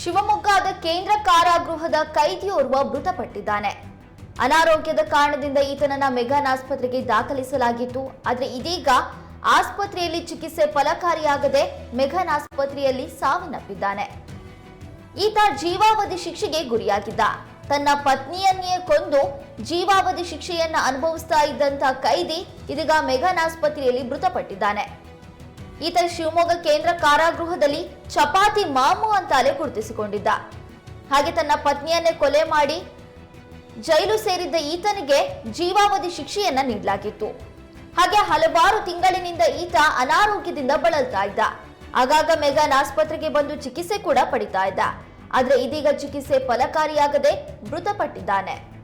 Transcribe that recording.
ಶಿವಮೊಗ್ಗದ ಕೇಂದ್ರ ಕಾರಾಗೃಹದ ಕೈದಿಯೋರ್ವ ಮೃತಪಟ್ಟಿದ್ದಾನೆ. ಅನಾರೋಗ್ಯದ ಕಾರಣದಿಂದ ಈತನನ್ನ ಮೆಗಾನ್ ಆಸ್ಪತ್ರೆಗೆ ದಾಖಲಿಸಲಾಗಿತ್ತು. ಆದರೆ ಇದೀಗ ಆಸ್ಪತ್ರೆಯಲ್ಲಿ ಚಿಕಿತ್ಸೆ ಫಲಕಾರಿಯಾಗದೆ ಮೆಘನ್ ಆಸ್ಪತ್ರೆಯಲ್ಲಿ ಸಾವನ್ನಪ್ಪಿದ್ದಾನೆ. ಈತ ಜೀವಾವಧಿ ಶಿಕ್ಷೆಗೆ ಗುರಿಯಾಗಿದ್ದ. ತನ್ನ ಪತ್ನಿಯನ್ನೇ ಕೊಂದು ಜೀವಾವಧಿ ಶಿಕ್ಷೆಯನ್ನ ಅನುಭವಿಸ್ತಾ ಇದ್ದಂತ ಕೈದಿ ಇದೀಗ ಮೆಘನ್ ಆಸ್ಪತ್ರೆಯಲ್ಲಿ ಮೃತಪಟ್ಟಿದ್ದಾನೆ. ಈತ ಶಿವಮೊಗ್ಗ ಕೇಂದ್ರ ಕಾರಾಗೃಹದಲ್ಲಿ ಚಪಾತಿ ಮಾಮು ಅಂತಾಲೆ ಗುರುತಿಸಿಕೊಂಡಿದ್ದ. ಹಾಗೆ ತನ್ನ ಪತ್ನಿಯನ್ನೇ ಕೊಲೆ ಮಾಡಿ ಜೈಲು ಸೇರಿದ್ದ ಈತನಿಗೆ ಜೀವಾವಧಿ ಶಿಕ್ಷೆಯನ್ನ ನೀಡಲಾಗಿತ್ತು. ಹಾಗೆ ಹಲವಾರು ತಿಂಗಳಿನಿಂದ ಈತ ಅನಾರೋಗ್ಯದಿಂದ ಬಳಲ್ತಾ ಇದ್ದ. ಆಗಾಗ ಮೆಗಾನ್ ಆಸ್ಪತ್ರೆಗೆ ಬಂದು ಚಿಕಿತ್ಸೆ ಕೂಡ ಪಡಿತಾ ಇದ್ದ. ಆದ್ರೆ ಇದೀಗ ಚಿಕಿತ್ಸೆ ಫಲಕಾರಿಯಾಗದೆ ಮೃತಪಟ್ಟಿದ್ದಾನೆ.